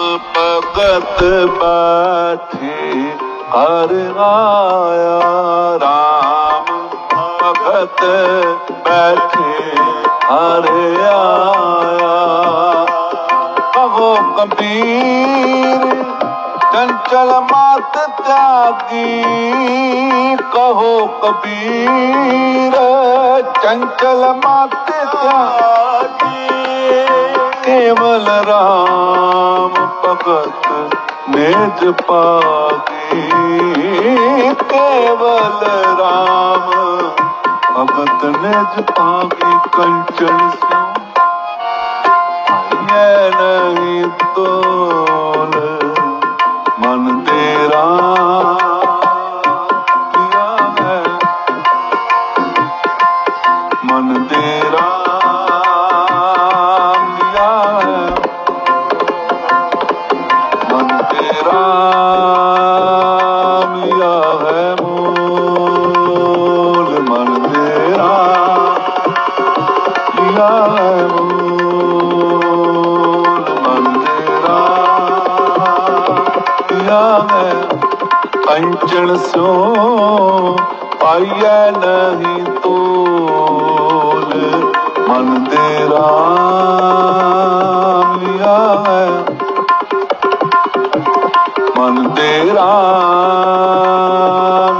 भगत बैठे, हर आया राम। भगत बैठे, हर आया। कहो कबीर, चंचल मात त्यागी। कहो कबीर, चंचल मात त्यागी। केवल राम भगत नेज पागी केवल राम। भगत नेज पागी कंचन नहीं तो ਪਾਈਆ ਮੈਂ ਕੰਚਣ ਸੋ, ਪਾਈਐ ਨਹੀਂ ਤੋਲ। ਮਨ ਤੇਰਾ ਰਾਮ ਲਿਆ ਮਨ ਤੇਰਾ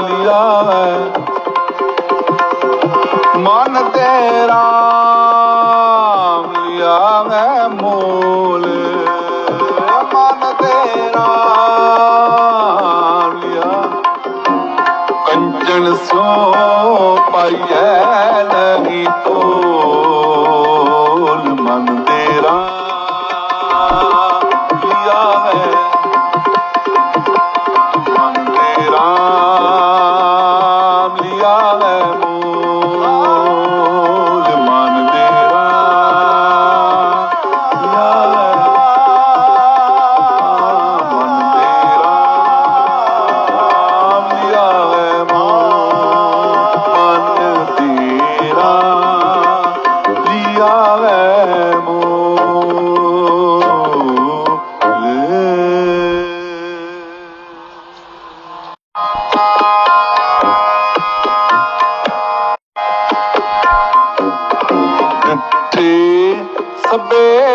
ਲਿਆ ਮਨ ਦੇ ਲਿਆ ਮੈਂ पाई है नहीं तो सब